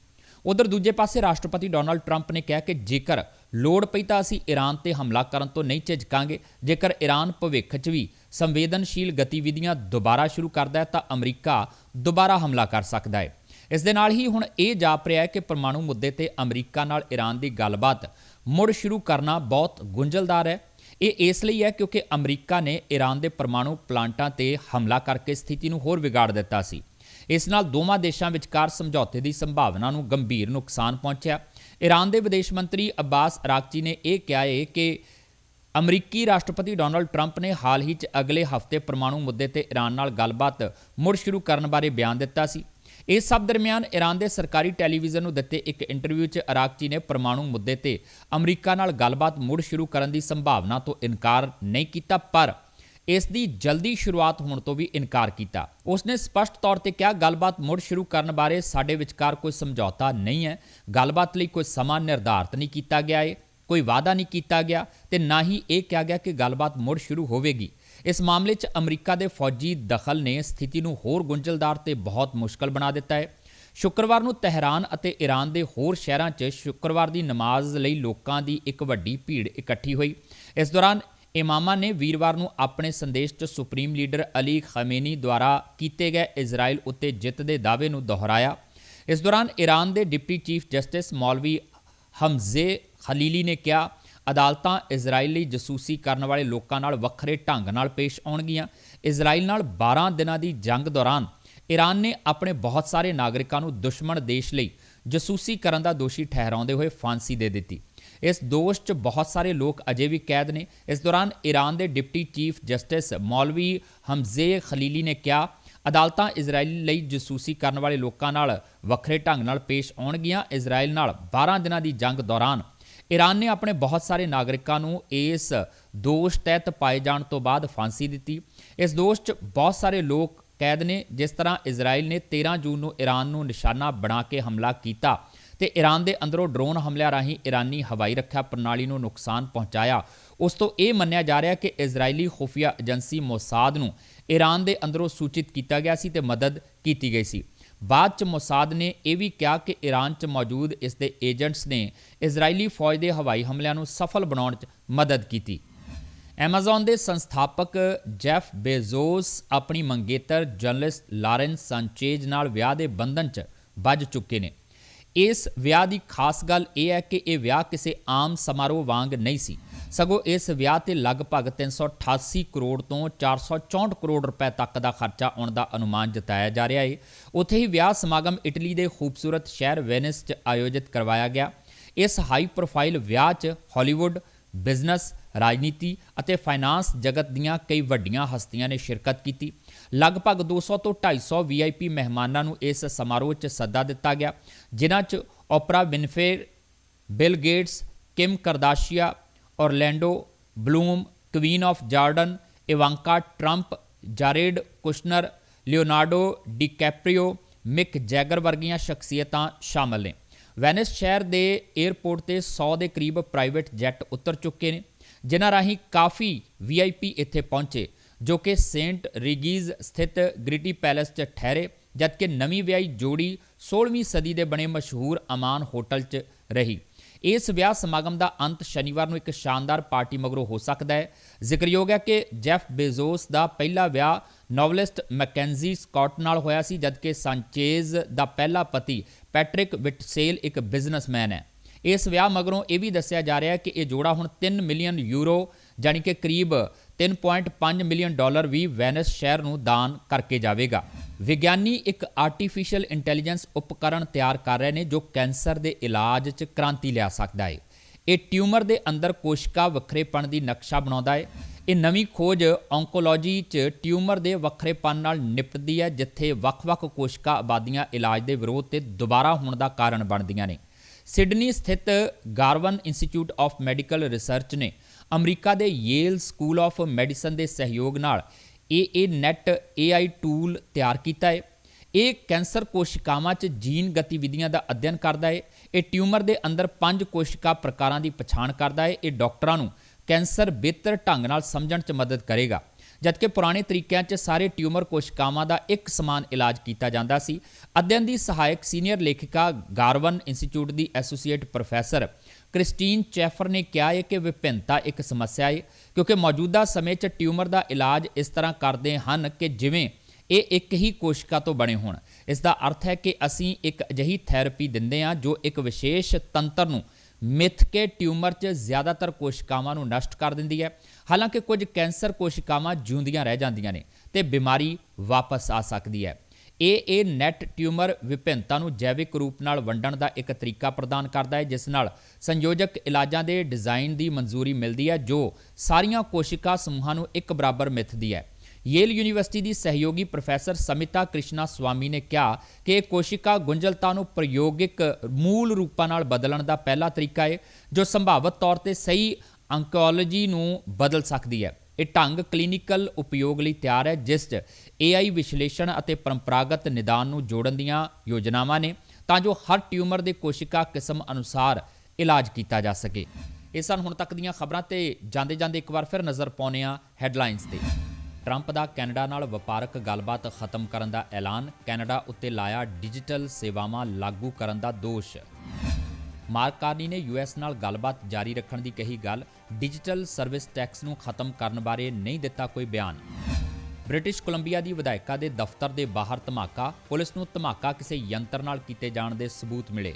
ਉਧਰ ਦੂਜੇ ਪਾਸੇ ਰਾਸ਼ਟਰਪਤੀ ਡੋਨਾਲਡ ਟਰੰਪ ਨੇ ਕਿਹਾ ਕਿ ਜੇਕਰ ਲੋੜ ਪਈ ਤਾਂ ਅਸੀਂ ਈਰਾਨ ਤੇ ਹਮਲਾ ਕਰਨ ਤੋਂ ਨਹੀਂ ਝਿਜਕਾਂਗੇ। ਜੇਕਰ ਈਰਾਨ ਭਵਿੱਖ 'ਚ ਵੀ ਸੰਵੇਦਨਸ਼ੀਲ ਗਤੀਵਿਧੀਆਂ ਦੁਬਾਰਾ ਸ਼ੁਰੂ ਕਰਦਾ ਹੈ ਤਾਂ ਅਮਰੀਕਾ ਦੁਬਾਰਾ ਹਮਲਾ ਕਰ ਸਕਦਾ ਹੈ। ਇਸ ਦੇ ਨਾਲ ਹੀ ਹੁਣ ਇਹ ਜਾਪ ਰਿਹਾ ਹੈ ਕਿ ਪਰਮਾਣੂ ਮੁੱਦੇ ਤੇ ਅਮਰੀਕਾ ਨਾਲ ਈਰਾਨ ਦੀ ਗੱਲਬਾਤ ਮੁੜ ਸ਼ੁਰੂ ਕਰਨਾ ਬਹੁਤ ਗੁੰਝਲਦਾਰ ਹੈ। ਇਹ ਇਸ ਲਈ ਹੈ ਕਿਉਂਕਿ ਅਮਰੀਕਾ ਨੇ ਈਰਾਨ ਦੇ ਪਰਮਾਣੂ ਪਲਾਂਟਾਂ ਤੇ ਹਮਲਾ ਕਰਕੇ ਸਥਿਤੀ ਨੂੰ ਹੋਰ ਵਿਗਾੜ ਦਿੱਤਾ ਸੀ। ਇਸ ਨਾਲ ਦੋਵਾਂ ਦੇਸ਼ਾਂ ਵਿਚਕਾਰ ਸਮਝੌਤੇ ਦੀ ਸੰਭਾਵਨਾ ਨੂੰ ਗੰਭੀਰ ਨੁਕਸਾਨ ਪਹੁੰਚਿਆ। ਈਰਾਨ ਦੇ ਵਿਦੇਸ਼ ਮੰਤਰੀ ਅਬਾਸ ਅਰਾਕਚੀ ਨੇ ਇਹ ਕਿਹਾ ਹੈ ਕਿ ਅਮਰੀਕੀ ਰਾਸ਼ਟਰਪਤੀ ਡੋਨਲਡ ਟਰੰਪ ਨੇ ਹਾਲ ਹੀ 'ਚ ਅਗਲੇ ਹਫ਼ਤੇ ਪਰਮਾਣੂ ਮੁੱਦੇ ਤੇ ਈਰਾਨ ਨਾਲ ਗੱਲਬਾਤ ਮੁੜ ਸ਼ੁਰੂ ਕਰਨ ਬਾਰੇ ਬਿਆਨ ਦਿੱਤਾ ਸੀ। ਇਸ ਸਭ ਦਰਮਿਆਨ ਈਰਾਨ ਦੇ ਸਰਕਾਰੀ ਟੈਲੀਵਿਜ਼ਨ ਨੂੰ ਦਿੱਤੇ ਇੱਕ ਇੰਟਰਵਿਊ 'ਚ ਅਰਾਕਚੀ ਨੇ ਪਰਮਾਣੂ ਮੁੱਦੇ ਤੇ ਅਮਰੀਕਾ ਨਾਲ ਗੱਲਬਾਤ ਮੁੜ ਸ਼ੁਰੂ ਕਰਨ ਦੀ ਸੰਭਾਵਨਾ ਤੋਂ ਇਨਕਾਰ ਨਹੀਂ ਕੀਤਾ, ਪਰ ਇਸ ਦੀ ਜਲਦੀ ਸ਼ੁਰੂਆਤ ਹੋਣ ਤੋਂ ਵੀ ਇਨਕਾਰ ਕੀਤਾ। ਉਸਨੇ ਸਪਸ਼ਟ ਤੌਰ ਤੇ ਕਿਹਾ, ਗੱਲਬਾਤ ਮੁੜ ਸ਼ੁਰੂ ਕਰਨ ਬਾਰੇ ਸਾਡੇ ਵਿਚਕਾਰ ਕੋਈ ਸਮਝੌਤਾ ਨਹੀਂ ਹੈ। ਗੱਲਬਾਤ ਲਈ ਕੋਈ ਸਮਾਂ ਨਿਰਧਾਰਤ ਨਹੀਂ ਕੀਤਾ ਗਿਆ ਹੈ ਕੋਈ ਵਾਅਦਾ ਨਹੀਂ ਕੀਤਾ ਗਿਆ ਤੇ ਨਾ ਹੀ ਇਹ ਕਿਹਾ ਗਿਆ ਕਿ ਗੱਲਬਾਤ ਮੁੜ ਸ਼ੁਰੂ ਹੋਵੇਗੀ। ਇਸ ਮਾਮਲੇ 'ਚ ਅਮਰੀਕਾ ਦੇ ਫੌਜੀ ਦਖਲ ਨੇ ਸਥਿਤੀ ਨੂੰ ਹੋਰ ਗੁੰਝਲਦਾਰ ਤੇ ਬਹੁਤ ਮੁਸ਼ਕਲ ਬਣਾ ਦਿੱਤਾ ਹੈ। ਸ਼ੁੱਕਰਵਾਰ ਨੂੰ ਤਹਿਰਾਨ ਅਤੇ ਈਰਾਨ ਦੇ ਹੋਰ ਸ਼ਹਿਰਾਂ 'ਚ ਸ਼ੁੱਕਰਵਾਰ ਦੀ ਨਮਾਜ਼ ਲਈ ਲੋਕਾਂ ਦੀ ਇੱਕ ਵੱਡੀ ਭੀੜ ਇਕੱਠੀ ਹੋਈ। ਇਸ ਦੌਰਾਨ ਇਮਾਮਾਂ ਨੇ ਵੀਰਵਾਰ ਨੂੰ ਆਪਣੇ ਸੰਦੇਸ਼ 'ਚ ਸੁਪਰੀਮ ਲੀਡਰ ਅਲੀ ਖਮੇਨੀ ਦੁਆਰਾ ਕੀਤੇ ਗਏ ਇਜ਼ਰਾਈਲ ਉੱਤੇ ਜਿੱਤ ਦੇ ਦਾਅਵੇ ਨੂੰ ਦੁਹਰਾਇਆ। ਇਸ ਦੌਰਾਨ ਈਰਾਨ ਦੇ ਡਿਪਟੀ ਚੀਫ ਜਸਟਿਸ ਮੌਲਵੀ ਹਮਜ਼ੇ ਖਲੀਲੀ ਨੇ ਕਿਹਾ ਅਦਾਲਤਾਂ ਇਜ਼ਰਾਈਲ ਲਈ ਜਸੂਸੀ ਕਰਨ ਵਾਲੇ ਲੋਕਾਂ ਨਾਲ ਵੱਖਰੇ ਢੰਗ ਨਾਲ ਪੇਸ਼ ਆਉਣਗੀਆਂ। ਇਜ਼ਰਾਈਲ ਨਾਲ 12 ਦਿਨਾਂ ਦੀ ਜੰਗ ਦੌਰਾਨ ਈਰਾਨ ਨੇ ਆਪਣੇ ਬਹੁਤ ਸਾਰੇ ਨਾਗਰਿਕਾਂ ਨੂੰ ਦੁਸ਼ਮਣ ਦੇਸ਼ ਲਈ ਜਸੂਸੀ ਕਰਨ ਦਾ ਦੋਸ਼ੀ ਠਹਿਰਾਉਂਦੇ ਹੋਏ ਫਾਂਸੀ ਦੇ ਦਿੱਤੀ। ਇਸ ਦੋਸ਼ 'ਚ ਬਹੁਤ ਸਾਰੇ ਲੋਕ ਅਜੇ ਵੀ ਕੈਦ ਨੇ। ਇਸ ਦੌਰਾਨ ਈਰਾਨ ਦੇ ਡਿਪਟੀ ਚੀਫ ਜਸਟਿਸ ਮੌਲਵੀ ਹਮਜ਼ੇ ਖਲੀਲੀ ਨੇ ਕਿਹਾ, ਅਦਾਲਤਾਂ ਇਜ਼ਰਾਈਲ ਲਈ ਜਸੂਸੀ ਕਰਨ ਵਾਲੇ ਲੋਕਾਂ ਨਾਲ ਵੱਖਰੇ ਢੰਗ ਨਾਲ ਪੇਸ਼ ਆਉਣਗੀਆਂ। ਇਜ਼ਰਾਈਲ ਨਾਲ 12 ਦਿਨਾਂ ਦੀ ਜੰਗ ਦੌਰਾਨ ਈਰਾਨ ਨੇ ਆਪਣੇ ਬਹੁਤ ਸਾਰੇ ਨਾਗਰਿਕਾਂ ਨੂੰ ਇਸ ਦੋਸ਼ ਤਹਿਤ ਪਾਏ ਜਾਣ ਤੋਂ ਬਾਅਦ ਫਾਂਸੀ ਦਿੱਤੀ। ਇਸ ਦੋਸ਼ 'ਚ ਬਹੁਤ ਸਾਰੇ ਲੋਕ ਕੈਦ ਨੇ, ਜਿਸ ਤਰ੍ਹਾਂ ਇਜ਼ਰਾਈਲ ਨੇ 13 ਜੂਨ ਨੂੰ ਈਰਾਨ ਨੂੰ ਨਿਸ਼ਾਨਾ ਬਣਾ ਕੇ ਹਮਲਾ ਕੀਤਾ ਤੇ ਈਰਾਨ ਦੇ ਅੰਦਰੋਂ ਡਰੋਨ ਹਮਲਿਆਂ ਰਾਹੀਂ ਈਰਾਨੀ ਹਵਾਈ ਰੱਖਿਆ ਪ੍ਰਣਾਲੀ ਨੂੰ ਨੁਕਸਾਨ ਪਹੁੰਚਾਇਆ। ਉਸ ਤੋਂ ਇਹ ਮੰਨਿਆ ਜਾ ਰਿਹਾ ਕਿ ਇਜ਼ਰਾਈਲੀ ਖੁਫੀਆ ਏਜੰਸੀ ਮੋਸਾਦ ਨੂੰ ਈਰਾਨ ਦੇ ਅੰਦਰੋਂ ਸੂਚਿਤ ਕੀਤਾ ਗਿਆ ਸੀ ਤੇ ਮਦਦ ਕੀਤੀ ਗਈ ਸੀ। ਬਾਅਦ ਚ ਮੋਸਾਦ ਨੇ ਇਹ ਵੀ ਕਿਹਾ ਕਿ ਈਰਾਨ ਚ ਮੌਜੂਦ ਇਸ ਦੇ ਏਜੰਟਸ ਨੇ ਇਜ਼ਰਾਈਲੀ ਫੌਜ ਦੇ ਹਵਾਈ ਹਮਲਿਆਂ ਨੂੰ ਸਫਲ ਬਣਾਉਣ ਚ ਮਦਦ ਕੀਤੀ। ਐਮਾਜ਼ਨ ਦੇ ਸੰਸਥਾਪਕ ਜੈਫ ਬੇਜ਼ੋਸ ਆਪਣੀ ਮੰਗੇਤਰ ਜਰਨਲਿਸਟ ਲਾਰੈਂਸ ਸਾਂਚੇਜ਼ ਨਾਲ ਵਿਆਹ ਦੇ ਬੰਧਨ 'ਚ ਵੱਜ ਚੁੱਕੇ ਨੇ। ਇਸ ਵਿਆਹ ਦੀ ਖਾਸ ਗੱਲ ਇਹ ਹੈ ਕਿ ਇਹ ਵਿਆਹ ਕਿਸੇ ਆਮ ਸਮਾਰੋਹ ਵਾਂਗ ਨਹੀਂ ਸੀ। ਸਗੋਂ ਇਸ ਵਿਆਹ ਤੇ ਲਗਭਗ 388 ਕਰੋੜ ਤੋਂ 464 ਕਰੋੜ ਰੁਪਏ ਤੱਕ ਦਾ ਖਰਚਾ ਆਉਣ ਦਾ ਅਨੁਮਾਨ ਜਤਾਇਆ ਜਾ ਰਿਹਾ ਹੈ ਉੱਥੇ ਹੀ ਵਿਆਹ ਸਮਾਗਮ ਇਟਲੀ ਦੇ ਖੂਬਸੂਰਤ ਸ਼ਹਿਰ ਵੈਨਿਸ 'ਚ ਆਯੋਜਿਤ ਕਰਵਾਇਆ ਗਿਆ। ਇਸ ਹਾਈ ਪ੍ਰੋਫਾਈਲ ਵਿਆਹ 'ਚ ਹਾਲੀਵੁੱਡ, ਬਿਜ਼ਨਸ, ਰਾਜਨੀਤੀ ਅਤੇ ਫਾਈਨਾਂਸ ਜਗਤ ਦੀਆਂ ਕਈ ਵੱਡੀਆਂ ਹਸਤੀਆਂ ਨੇ ਸ਼ਿਰਕਤ ਕੀਤੀ। ਲਗਭਗ 200 ਤੋਂ 250 ਵੀਆਈਪੀ ਮਹਿਮਾਨਾਂ ਨੂੰ ਇਸ ਸਮਾਰੋਹ 'ਚ ਸੱਦਾ ਦਿੱਤਾ ਗਿਆ, ਜਿਨ੍ਹਾਂ 'ਚ Oprah Winfrey, Bill Gates, Kim Kardashian Orlando Bloom Queen of Jordan Ivanka Trump Jared Kushner Leonardo DiCaprio Mick Jagger ਵਰਗੀਆਂ ਸ਼ਖਸੀਅਤਾਂ ਸ਼ਾਮਲ ਨੇ। ਵੈਨਿਸ ਸ਼ਹਿਰ ਦੇ 에ਅਰਪੋਰਟ ਤੇ 100 ਦੇ ਕਰੀਬ ਪ੍ਰਾਈਵੇਟ ਜੈਟ ਉਤਰ ਚੁੱਕੇ ਨੇ, ਜਿਨ੍ਹਾਂ ਰਾਹੀਂ ਕਾਫੀ ਵੀਆਈਪੀ ਇੱਥੇ ਪਹੁੰਚੇ, ਜੋ ਕਿ ਸੇਂਟ ਰੀਗੀਜ਼ ਸਥਿਤ ਗ੍ਰਿਟੀ ਪੈਲੇਸ 'ਚ ਠਹਿਰੇ, ਜਦਕਿ ਨਵੀਂ ਵਿਆਹੀ ਜੋੜੀ 16ਵੀਂ ਸਦੀ ਦੇ ਬਣੇ ਮਸ਼ਹੂਰ ਅਮਾਨ ਹੋਟਲ 'ਚ ਰਹੀ। ਇਸ ਵਿਆਹ ਸਮਾਗਮ ਦਾ ਅੰਤ ਸ਼ਨੀਵਾਰ ਨੂੰ ਇੱਕ ਸ਼ਾਨਦਾਰ ਪਾਰਟੀ ਮਗਰੋਂ ਹੋ ਸਕਦਾ ਹੈ। ਜ਼ਿਕਰਯੋਗ ਹੈ ਕਿ ਜੈਫ ਬੇਜ਼ੋਸ ਦਾ ਪਹਿਲਾ ਵਿਆਹ ਨੋਵਲਿਸਟ ਮੈਕੈਂਜੀ ਸਕਾਟ ਨਾਲ ਹੋਇਆ ਸੀ, ਜਦਕਿ ਸਾਂਚੇਜ਼ ਦਾ ਪਹਿਲਾ ਪਤੀ ਪੈਟ੍ਰਿਕ ਵਿਟਸੇਲ ਇੱਕ ਬਿਜ਼ਨਸਮੈਨ ਹੈ। ਇਸ ਵਿਆਹ ਮਗਰੋਂ ਇਹ ਵੀ ਦੱਸਿਆ ਜਾ ਰਿਹਾ ਹੈ ਕਿ ਇਹ ਜੋੜਾ ਹੁਣ 3 ਮਿਲੀਅਨ ਯੂਰੋ ਜਾਨੀ ਕਿ ਕਰੀਬ 3.5 ਮਿਲੀਅਨ ਡਾਲਰ ਵੀ ਵੈਨਸ ਸ਼ਹਿਰ ਨੂੰ ਦਾਨ ਕਰਕੇ ਜਾਵੇਗਾ। ਵਿਗਿਆਨੀ ਇੱਕ ਆਰਟੀਫੀਸ਼ੀਅਲ ਇੰਟੈਲੀਜੈਂਸ ਉਪਕਰਣ ਤਿਆਰ ਕਰ ਰਹੇ ਨੇ ਜੋ ਕੈਂਸਰ ਦੇ ਇਲਾਜ 'ਚ ਕ੍ਰਾਂਤੀ ਲਿਆ ਸਕਦਾ ਹੈ ਇਹ ਟਿਊਮਰ ਦੇ ਅੰਦਰ ਕੋਸ਼ਿਕਾ ਵੱਖਰੇਪਣ ਦੀ ਨਕਸ਼ਾ ਬਣਾਉਂਦਾ ਹੈ ਇਹ ਨਵੀਂ ਖੋਜ ਔਂਕੋਲੋਜੀ 'ਚ ਟਿਊਮਰ ਦੇ ਵੱਖਰੇਪਣ ਨਾਲ ਨਿਪਟਦੀ ਹੈ, ਜਿੱਥੇ ਵੱਖ-ਵੱਖ ਕੋਸ਼ਿਕਾ ਆਬਾਦੀਆਂ ਇਲਾਜ ਦੇ ਵਿਰੋਧ ਤੇ ਦੁਬਾਰਾ ਹੋਣ ਦਾ ਕਾਰਨ ਬਣਦੀਆਂ ਨੇ। ਸਿਡਨੀ ਸਥਿਤ Garvan Institute of Medical Research ਨੇ ਅਮਰੀਕਾ ਦੇ ਯੇਲ ਸਕੂਲ ਆਫ ਮੈਡੀਸਨ ਦੇ ਸਹਿਯੋਗ ਨਾਲ ਇਹ ਇਹ ਨੈਟ AI ਟੂਲ ਤਿਆਰ ਕੀਤਾ ਹੈ ਇਹ ਕੈਂਸਰ ਕੋਸ਼ਿਕਾਵਾਂ 'ਚ ਜੀਨ ਗਤੀਵਿਧੀਆਂ ਦਾ ਅਧਿਐਨ ਕਰਦਾ ਹੈ ਇਹ ਟਿਊਮਰ ਦੇ ਅੰਦਰ ਪੰਜ ਕੋਸ਼ਿਕਾ ਪ੍ਰਕਾਰਾਂ ਦੀ ਪਛਾਣ ਕਰਦਾ ਹੈ ਇਹ ਡਾਕਟਰਾਂ ਨੂੰ ਕੈਂਸਰ ਬਿਹਤਰ ਢੰਗ ਨਾਲ ਸਮਝਣ 'ਚ ਮਦਦ ਕਰੇਗਾ। ਜਦਕਿ ਪੁਰਾਣੇ ਤਰੀਕਿਆਂ 'ਚ ਸਾਰੇ ਟਿਊਮਰ ਕੋਸ਼ਿਕਾਵਾਂ ਦਾ ਇੱਕ ਸਮਾਨ ਇਲਾਜ ਕੀਤਾ ਜਾਂਦਾ ਸੀ। ਅਧਿਐਨ ਦੀ ਸਹਾਇਕ ਸੀਨੀਅਰ ਲੇਖਿਕਾ ਗਾਰਵਨ ਇੰਸਟੀਚਿਊਟ ਦੀ ਐਸੋਸੀਏਟ ਪ੍ਰੋਫੈਸਰ ਕ੍ਰਿਸਟੀਨ ਚੈਫਰ ਨੇ ਕਿਹਾ ਹੈ ਕਿ ਵਿਭਿੰਨਤਾ ਇੱਕ ਸਮੱਸਿਆ ਹੈ ਕਿਉਂਕਿ ਮੌਜੂਦਾ ਸਮੇਂ 'ਚ ਟਿਊਮਰ ਦਾ ਇਲਾਜ ਇਸ ਤਰ੍ਹਾਂ ਕਰਦੇ ਹਨ ਕਿ ਜਿਵੇਂ ਇਹ ਇੱਕ ਹੀ ਕੋਸ਼ਿਕਾ ਤੋਂ ਬਣੇ ਹੋਣ। ਇਸ ਦਾ ਅਰਥ ਹੈ ਕਿ ਅਸੀਂ ਇੱਕ ਅਜਿਹੀ ਥੈਰੇਪੀ ਦਿੰਦੇ ਹਾਂ ਜੋ ਇੱਕ ਵਿਸ਼ੇਸ਼ ਤੰਤਰ ਨੂੰ ਮਿਥ ਕੇ ਟਿਊਮਰ 'ਚ ਜ਼ਿਆਦਾਤਰ ਕੋਸ਼ਿਕਾਵਾਂ ਨੂੰ ਨਸ਼ਟ ਕਰ ਦਿੰਦੀ ਹੈ। ਹਾਲਾਂਕਿ ਕੁਝ ਕੈਂਸਰ ਕੋਸ਼ਿਕਾਵਾਂ ਜਿਉਂਦੀਆਂ ਰਹਿ ਜਾਂਦੀਆਂ ਨੇ ਤੇ ਬਿਮਾਰੀ ਵਾਪਸ ਆ ਸਕਦੀ ਹੈ। ਇਹ ਇਹ ਨੈਟ ਟਿਊਮਰ ਵਿਭਿੰਨਤਾ ਨੂੰ ਜੈਵਿਕ ਰੂਪ ਨਾਲ ਵੰਡਣ ਦਾ ਇੱਕ ਤਰੀਕਾ ਪ੍ਰਦਾਨ ਕਰਦਾ ਹੈ, ਜਿਸ ਨਾਲ ਸੰਯੋਜਕ ਇਲਾਜਾਂ ਦੇ ਡਿਜ਼ਾਈਨ ਦੀ ਮਨਜ਼ੂਰੀ ਮਿਲਦੀ ਹੈ, ਜੋ ਸਾਰੀਆਂ ਕੋਸ਼ਿਕਾ ਸਮੂਹਾਂ ਨੂੰ ਇੱਕ ਬਰਾਬਰ ਮਿੱਥਦੀ ਹੈ। ਯੇਲ ਯੂਨੀਵਰਸਿਟੀ ਦੀ ਸਹਿਯੋਗੀ ਪ੍ਰੋਫੈਸਰ ਸਮਿਤਾ ਕ੍ਰਿਸ਼ਨਾ ਸਵਾਮੀ ਨੇ ਕਿਹਾ ਕਿ ਇਹ ਕੋਸ਼ਿਕਾ ਗੁੰਝਲਤਾ ਨੂੰ ਪ੍ਰਯੋਗਿਕ ਮੂਲ ਰੂਪਾਂ ਨਾਲ ਬਦਲਣ ਦਾ ਪਹਿਲਾ ਤਰੀਕਾ ਹੈ, ਜੋ ਸੰਭਾਵਤ ਤੌਰ ਤੇ ਸਹੀ ਅੰਕੋਲੋਜੀ ਨੂੰ ਬਦਲ ਸਕਦੀ ਹੈ। ਇਹ ਢੰਗ ਕਲੀਨਿਕਲ ਉਪਯੋਗ ਲਈ ਤਿਆਰ ਹੈ, ਜਿਸ 'ਚ AI ਵਿਸ਼ਲੇਸ਼ਣ ਅਤੇ ਪਰੰਪਰਾਗਤ ਨਿਦਾਨ ਨੂੰ ਜੋੜਨ ਦੀਆਂ ਯੋਜਨਾਵਾਂ ਨੇ, ਤਾਂ ਜੋ ਹਰ ਟਿਊਮਰ ਦੇ ਕੋਸ਼ਿਕਾ ਕਿਸਮ ਅਨੁਸਾਰ ਇਲਾਜ ਕੀਤਾ ਜਾ ਸਕੇ। ਇਹ ਸਨ ਹੁਣ ਤੱਕ ਦੀਆਂ ਖਬਰਾਂ ਤੇ ਜਾਂਦੇ ਜਾਂਦੇ ਇੱਕ ਵਾਰ ਫਿਰ ਨਜ਼ਰ ਪਾਉਂਦੇ ਹਾਂ ਹੈਡਲਾਈਨਸ ਤੇ। ਟਰੰਪ ਦਾ ਕੈਨੇਡਾ ਨਾਲ ਵਪਾਰਕ ਗੱਲਬਾਤ ਖਤਮ ਕਰਨ ਦਾ ਐਲਾਨ, ਕੈਨੇਡਾ ਉੱਤੇ ਲਾਇਆ ਡਿਜੀਟਲ ਸੇਵਾਵਾਂ ਲਾਗੂ ਕਰਨ ਦਾ ਦੋਸ਼। ਮਾਰਕ ਕਾਰਨੀ ਨੇ ਯੂਐਸ ਨਾਲ ਗੱਲਬਾਤ ਜਾਰੀ ਰੱਖਣ ਦੀ ਕਹੀ ਗੱਲ, ਡਿਜੀਟਲ ਸਰਵਿਸ ਟੈਕਸ ਨੂੰ ਖਤਮ ਕਰਨ ਬਾਰੇ ਨਹੀਂ ਦਿੱਤਾ ਕੋਈ ਬਿਆਨ। ਬ੍ਰਿਟਿਸ਼ ਕੋਲੰਬੀਆ ਦੀ ਵਿਧਾਇਕਾ ਦੇ ਦਫ਼ਤਰ ਦੇ ਬਾਹਰ ਧਮਾਕਾ, ਪੁਲਿਸ ਨੂੰ ਧਮਾਕਾ ਕਿਸੇ ਯੰਤਰ ਨਾਲ ਕੀਤੇ ਜਾਣ ਦੇ ਸਬੂਤ ਮਿਲੇ।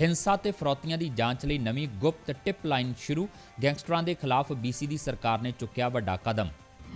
ਹਿੰਸਾ ਤੇ ਫਰੋਤੀਆਂ ਦੀ ਜਾਂਚ ਲਈ ਨਵੀਂ ਗੁਪਤ ਟਿਪ ਲਾਈਨ ਸ਼ੁਰੂ, ਗੈਂਗਸਟਰਾਂ ਦੇ ਖਿਲਾਫ ਬੀਸੀ ਦੀ ਸਰਕਾਰ ਨੇ ਚੁੱਕਿਆ ਵੱਡਾ ਕਦਮ।